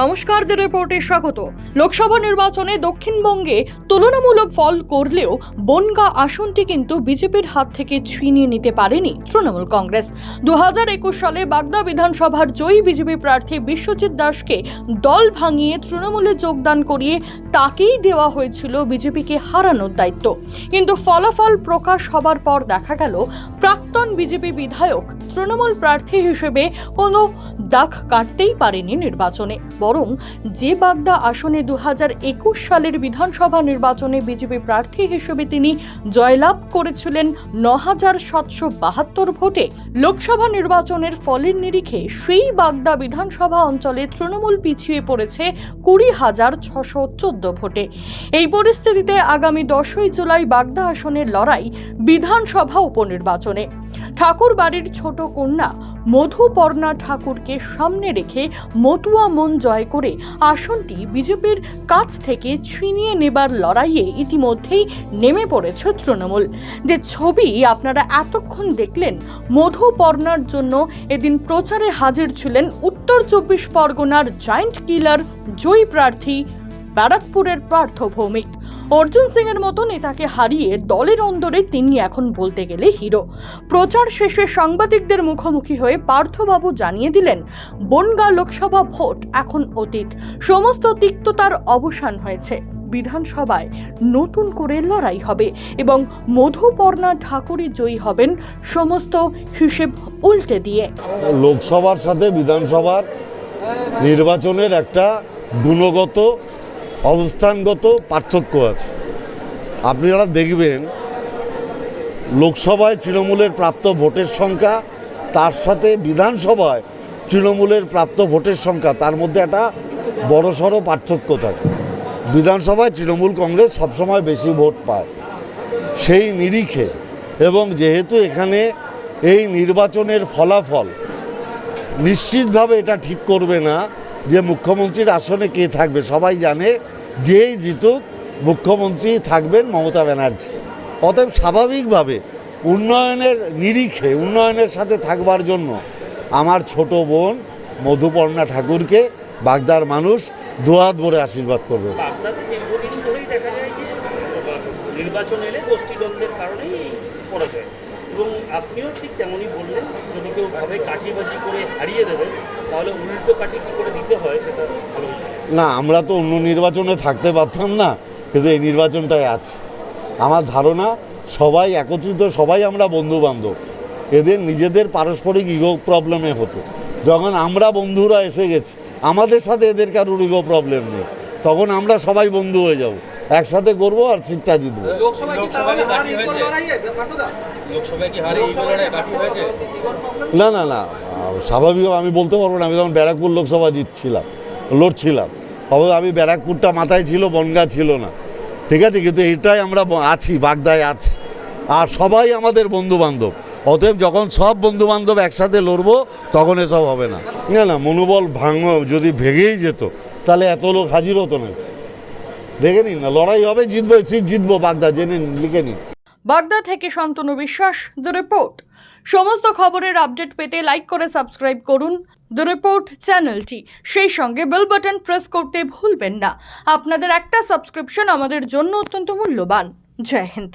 নমস্কার দ্য রিপোর্টে স্বাগত। লোকসভা নির্বাচনে দক্ষিণবঙ্গে তুলনামূলক ফল করলেও বনগা আসনটি কিন্তু বিজেপির হাত থেকে ছিনিয়ে নিতে পারেনি তৃণমূল কংগ্রেস। দু হাজার একুশ সালে বাগদা বিধানসভার জয়ী বিজেপি প্রার্থী বিশ্বজিৎ দাসকে দল ভাঙিয়ে তৃণমূলে যোগদান করিয়ে তাকেই দেওয়া হয়েছিল বিজেপিকে হারানোর দায়িত্ব। কিন্তু ফলাফল প্রকাশ হবার পর দেখা গেল, প্রাক্তন বিজেপি বিধায়ক তৃণমূল প্রার্থী হিসেবে কোনো দাগ কাটতেই পারেনি নির্বাচনে। বরং যে বাগদা আসনে দু হাজার একুশ সালের বিধানসভা নির্বাচনে বিজেপি প্রার্থী হিসেবে তিনি জয়লাভ করেছিলেন ন হাজার সাতশো বাহাত্তর ভোটে। লোকসভা নির্বাচনের ফলের নিরিখে সেই বাগদা বিধানসভা অঞ্চলে তৃণমূল পিছিয়ে পড়েছে কুড়ি হাজার ছশো চোদ্দ ভোটে। এই পরিস্থিতিতে আগামী দশই জুলাই বাগদা আসনের লড়াই বিধানসভা উপনির্বাচনে। ঠাকুর বাড়ির ছোট কন্যা মধুপর্ণা ঠাকুরকে সামনে রেখে মতুয়া মন জয় করে আসনটি বিজেপির কাছ থেকে ছিনিয়ে নেবার লড়াইয়ে ইতিমধ্যেই নেমে পড়েছে তৃণমূল। যে ছবি আপনারা এতক্ষণ দেখলেন, মধুপর্ণার জন্য এদিন প্রচারে হাজির ছিলেন উত্তর চব্বিশ পরগনার জায়েন্ট কিলার জয়ী প্রার্থী ব্যারাকপুরের পার্থ ভৌমিক অর্জুন সিং এর মতো নেতাকে হারিয়ে দলের অন্দরে তিনি এখন বলতে গেলে হিরো। প্রচার শেষে সাংবাদিকদের মুখোমুখি হয়ে পার্থবাবু জানিয়ে দিলেন, বনগা লোকসভা ভোট এখন অতীত। সমস্ত তিক্ততার অবসান হয়েছে। বিধানসভায় নতুন করে লড়াই হবে এবং মধুপর্ণা ঠাকুরই জয়ী হবেন সমস্ত হিসেব উল্টে দিয়ে। লোকসভার সাথে বিধানসভার নির্বাচনের একটা গুণগত অবস্থানগত পার্থক্য আছে। আপনারা দেখবেন, লোকসভায় তৃণমূলের প্রাপ্ত ভোটের সংখ্যা, তার সাথে বিধানসভায় তৃণমূলের প্রাপ্ত ভোটের সংখ্যা, তার মধ্যে একটা বড়সড় পার্থক্য থাকে। বিধানসভায় তৃণমূল কংগ্রেস সবসময় বেশি ভোট পায়। সেই নিরিখে এবং যেহেতু এখানে এই নির্বাচনের ফলাফল নিশ্চিতভাবে এটা ঠিক করবে না যে মুখ্যমন্ত্রীর আসনে কে থাকবে, সবাই জানে যেই জিতুক মুখ্যমন্ত্রী থাকবেন মমতা ব্যানার্জি। অতএব স্বাভাবিকভাবে উন্নয়নের নিরিখে, উন্নয়নের সাথে থাকবার জন্য আমার ছোট বোন মধুপর্ণা ঠাকুরকে বাগদার মানুষ দুহাত ভরে আশীর্বাদ করবে। নির্বাচন এলে কারণেই এবং আপনিও ঠিক তেমনই বললেন, যদি কেউ ভাবে কাঠিবাজি করে হারিয়ে দেবেন তাহলে উল্টো কাঠি কী করে দিতে হয় সেটা জানেন। না, আমরা তো অন্য নির্বাচনে থাকতে পারতাম না, কিন্তু এই নির্বাচনটাই আছে। আমার ধারণা, সবাই একত্রিত, সবাই আমরা বন্ধু বান্ধব এদের নিজেদের পারস্পরিক ইগো প্রবলেমে হতো। যখন আমরা বন্ধুরা এসে গেছি, আমাদের সাথে এদের কারোর ইগো প্রবলেম নেই। তখন আমরা সবাই বন্ধু হয়ে যাব। একসাথে করব আর সিটটা জিতবো না না না স্বাভাবিক আমি বলতে পারব না আমি যখন ব্যারাকপুর লোকসভা জিতছিলাম লড়ছিলাম অবশ্য আমি ব্যারাকপুরটা মাথায় ছিল বনগা ছিল না। ঠিক আছে কিন্তু এটাই আমরা আছি বাগদায় আছি। আর সবাই আমাদের বন্ধু বান্ধব অতএব যখন সব বন্ধু বান্ধব একসাথে লড়বো তখন এসব হবে না। না না মনোবল ভাঙ যদি ভেঙেই যেত তাহলে এত লোক হাজির হতো না। দেখে নিন না, লড়াই হবে, জিতবো সিট জিতবো, বাগদা, জেনে নিন, লিখে নিন। বাগদা থেকে শান্তনু বিশ্বাস দ্য রিপোর্ট সমস্ত খবরের আপডেট পেতে লাইক করে সাবস্ক্রাইব করুন। দ্য রিপোর্ট চ্যানেলটি, সেই সঙ্গে বেল বাটন প্রেস করতে ভুলবেন না। আপনাদের একটা সাবস্ক্রিপশন আমাদের জন্য অত্যন্ত মূল্যবান। জয় হিন্দ।